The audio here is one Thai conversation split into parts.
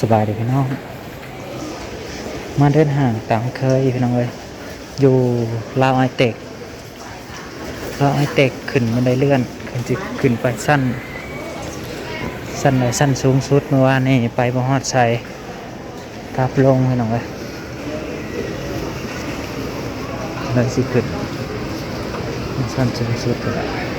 สบายดีพี่น้อง มาเดินห่างตามเคยพี่น้องเลย อยู่ลาวไอเต็กลาวไอเต็กขึ้นบันไดเลื่อน ขึ้นจิขึ้นไปสั้น สั้นเลยสั้นสูงสุดเมื่อวานนี่ไปบ่ฮอดชัยกลับลงพี่น้องเลยเลยสิขึ้นสั้นสูงสุดเลย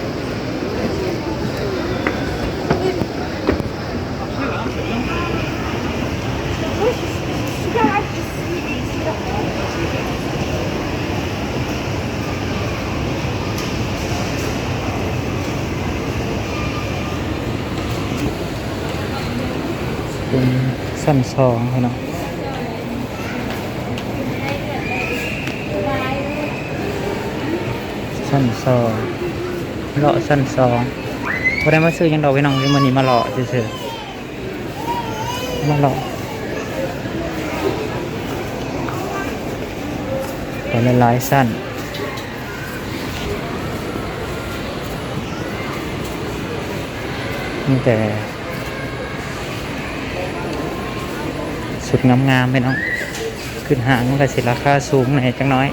สั้นสองพี่น้องสั้นสองเลาะสั้นสองพอได้มาซื้อยังดอกพี่น้องที่มันนี้มาเลาะเฉยๆมาเลาะแต่ละลายสั้นมีแต่ สุดงามๆไปเนาะขึ้นหางมันก็สิราคาสูงหน่อยจังน้อย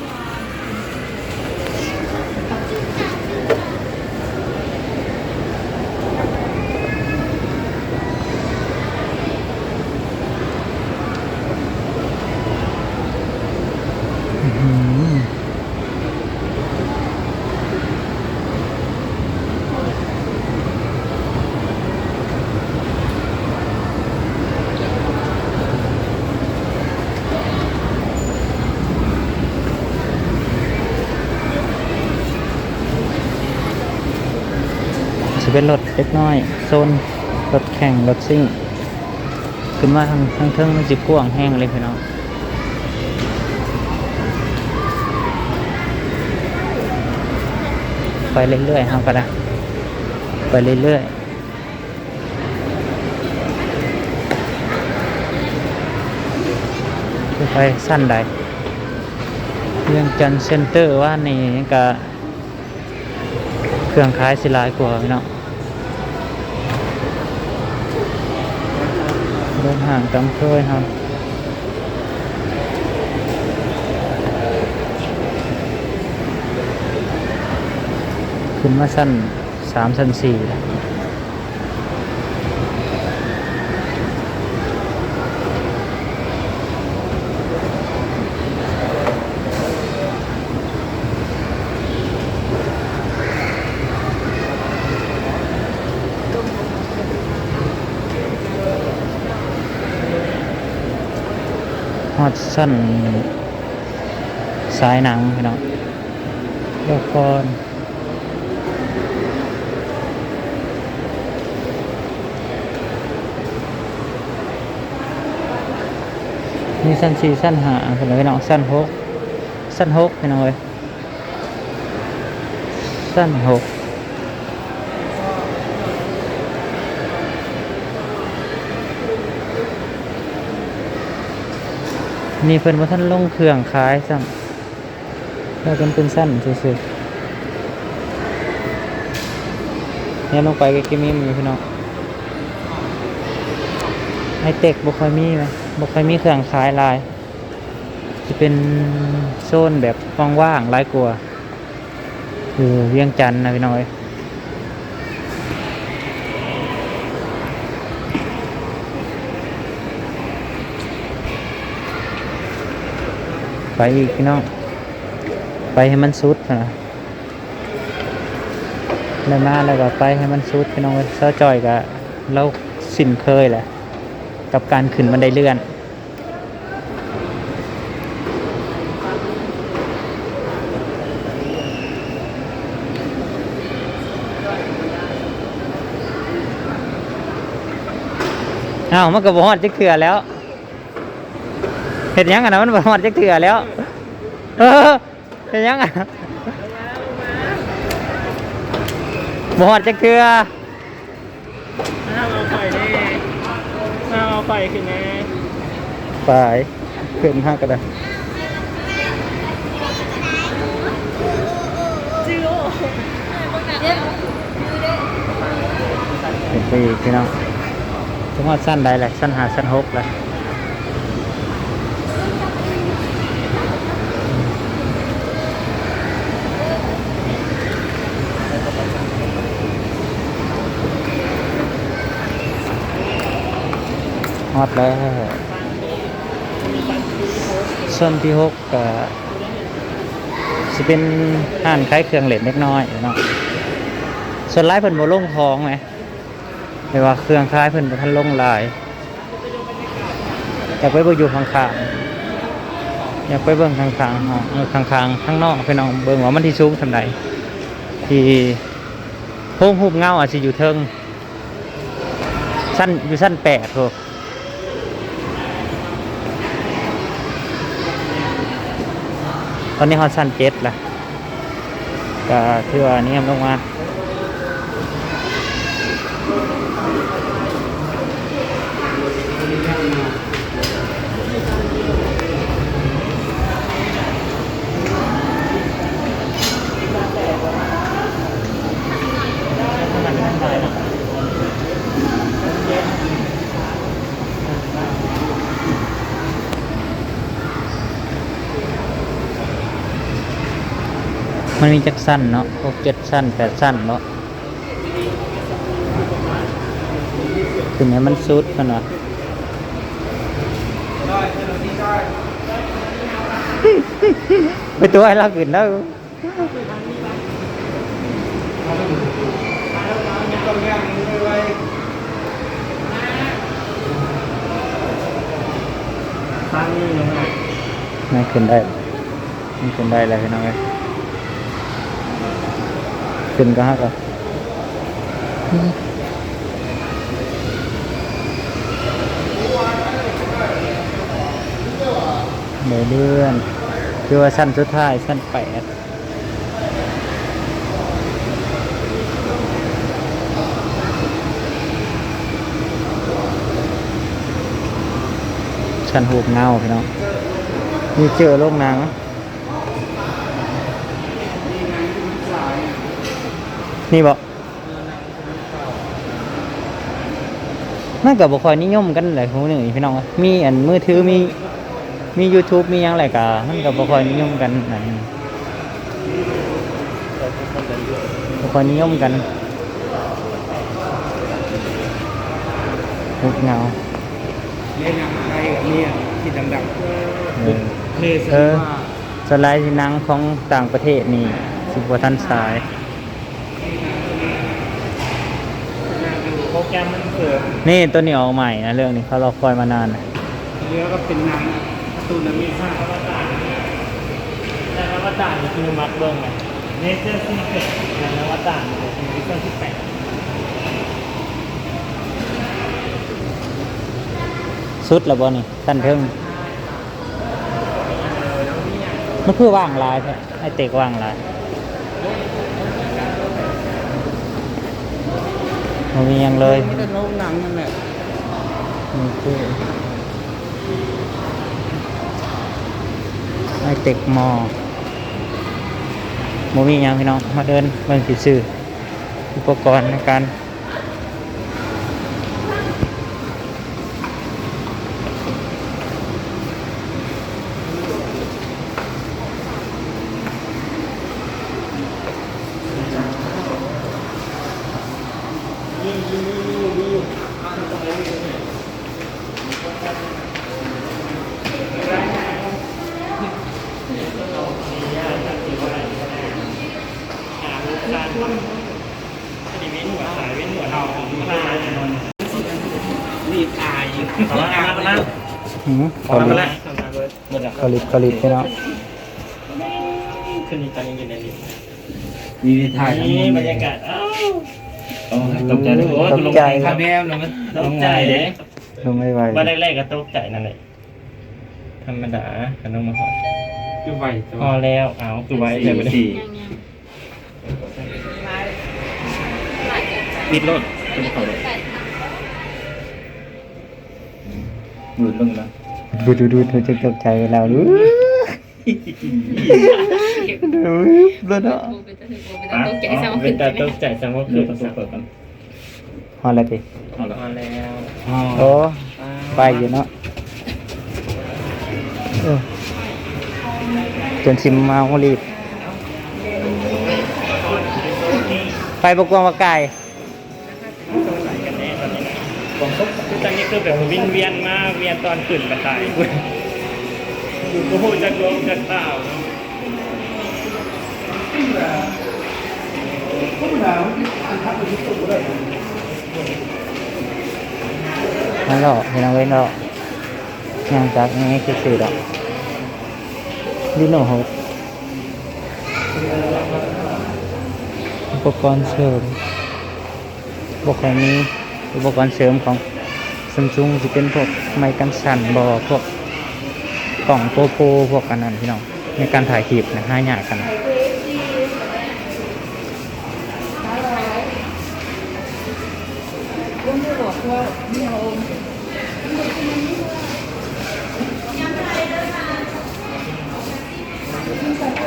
เป็นรถเล็กน้อยโซนรถแข่งรถซิ่ง ขึ้นมาทางทางเทิงมันจิกว้างแห้งเลยพี่น้องไปเรื่อยๆครับก็ได้ไปเรื่อยๆไปสั้นใดเรื่องจันทน์เซ็นเตอร์ว่านี่ก็เครื่องขายสิลายกว่าพี่น้อง เดินห่างจำเคยครับขึ้นมาสั้นสามสั้นสี่ ดสั้นสายหนังพี่น้องละครมีสั้นสี่สั้นหาเป็นไรน้องสั้นหกสั้นหกเป็นไงสั้นหก นี่เพิ่นว่าท่านลงเครื่องขายซ้ำแล้วเป็นเป็นสั้นซื่อๆเนี่ยลงไปก็กิมีมีพี่น้องไฮเทคบุคอยมีไหมบุคอยมีเครื่องขายลาย จะเป็นโซนแบบว่างๆหลายกลัวคือเวียงจันทน์นะพี่น้อย ไปอีกพี่น้อง ไปให้มันสุดนะแล้มาแล้วก็ไปให้มันสุดพี่น้องเอ้ยเสื้อจอยกับเราสิ้นเคยแหละ กับการขึ้นบันไดเลื่อนอ้าวมันก็บ่ฮอดจักเถื่อแล้ว เห็นยังอะนะมันบ่ฮอดจักเถื่อแล้ว เออเห็นยังอะบ่ฮอดจักเถื่อถ้าเอาไข่นี่ถ้าเอาไข่ขึ้นแน่ไปขึ้นห้าก็ได้จิโร่เห็นไปอีกพี่น้องจังหวัดสั้นใดเลยสั้นหาสั้นหกเลย อดแล้วส่วนที่หกก็จะเป็นห้านขายเครื่องเล่นเล็กน้อยเนาะส่วนไลายเพิ่นบ่ลงท้องไหมไม่ว่าเครื่องคล้ายเพิ่นบ่ทันลงลายอยากไปเบิ่งอยู่ข้างๆอยากไปเบิ่งข้างๆห้องเออข้างๆข้างนอกพี่น้องเบิ่งว่ามันที่สูงสำใดที่โพงหูบเงาอาจสิอยู่เทิงสั้นอยู่สั้นแปดโท ตอนนี้ฮอตสั้นเจ็ดละก็ถือว่านี่ลงมา มันมีจักสั้นเนาะหกเจ็ดสั้นแปดสั้นเนาะถึงให้มันสุดมันวะไปตัวให้เราขึ้นแล้วไม่ขึ้นได้ไม่ขึ้นได้เลยพี่น้องเอ้ย ขึ้นก็ฮักอะเดี๋ยวเลื่อนคือว่าสั้นสุดท้ายสั้นแปดชั้นหูเงาพี่น้องมีเจอโรงหนัง นี่บอกน่ากับบุคอยนิยมกันหลายคนหนึ่งพี่น้องอะมีอันมือถือมีมี YouTube มีหยังไรกะมันกับบุคอยนิยมกันนั่นบุคอยนิยมกันหุบเงาเล่นยังไงกับเนี่ยที่ดังเออๆเพลสเออว่าสไลด์ที่หนังของต่างประเทศนี่สิบกว่าท่านสาย โปร แกรมมันเกิดนี่ตัวนี้ออกใหม่นะเรื่องนี้เขารอคอยมานานนะเรือก็เป็นหนังการ์ตูนนั้นมีค่าอวตารแต่อวตารนี่คือมัดเบิ้งไงเนเจอร์ซีเกตแต่อวตารนี่คือซีซั่นที่แปดสุดแล้วบ่นี่สั้นเทิงมันคือว่างลายใช่ไอเตกว่างลาย มันมีหยังเลยนี่แต่โรงหนังนั่นแหละนี่คือไอเตกมอมมีหยังพี่น้องมาเดินเบิ่งสิซื้ออุปกรณ์ในการ นี่อายขอมามามา หืมขอเกาหมาลีมาหมดแล้วเกาหลีเกาหลีพี่น้องขึ้นนี่ตอนนี้อยู่ในลิฟต์มีในถ่ายทั้งหมนี่ดบรรยากาศอ้าวตกใจด้วยโอ้ยตกใจคาแนมลงมันตกใจเด้ลงไม่ไหวว่าแรกๆก็ตกใจนั่นแหละธรรมดาก็ต้องมาขอคือไหวตัวพอแล้วเอาตัวไว้เดี๋ยวไปสี่ปิดรถจะมาขอรถหลุดลงแล้ว ดูดูดูเธอจะตกใจไปแล้วดูดูรถเนาะตกใจซ้ำเป็ขึ้นนตาใช่ไหมตกใจซ้ำว่าเดี๋คืยอวประประสตูบเปิดกันฮอลอะไรดิเอาละพอแล้วโอ้ไปอยู่เนาะจนชิมมาโอรีบ ไปบกวงปากไก่กันแน่ตอน นี้นะผมก็คือตอนนี้คือแบบวิ่งเวียนมาเวียนตอนขึ้นกระต่ายกูอยู่ก็พูดจากลมจากเต่าไม่หรอกเห็นเอาไว้นหรอยังจากนี้คือสื่อดอกดิโนหกอุปกรณ์เสริมบอกใครมี อุปกรณ์เสริมของซัมซุงจะเป็นพวกไม้กันสั่นบอพวกกล่องโปโปพวกกันนั่นพี่น้องในการถ่ายคลิปนะห้าอย่างกัน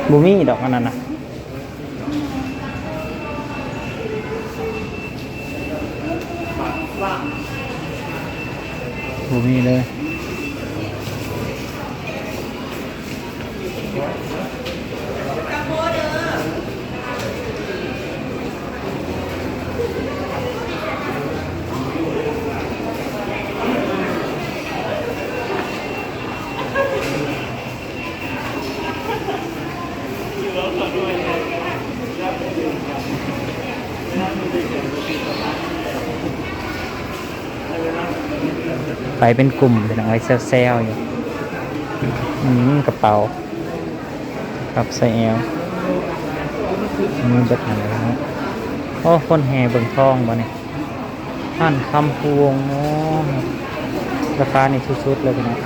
บูมี่ดอกอันนั้นนะ บูมี่เลย ไปเป็นกลุ่มเป็นอะไรเซลล์อยู่อืมกระเป๋ากับใส่แอลมีบัตรอะไรนะโอ้คนแห่เบิ่งทองบ่เนี่ยท่านคำพวงโอ้ราคานี่สุดๆเลยพี่นะ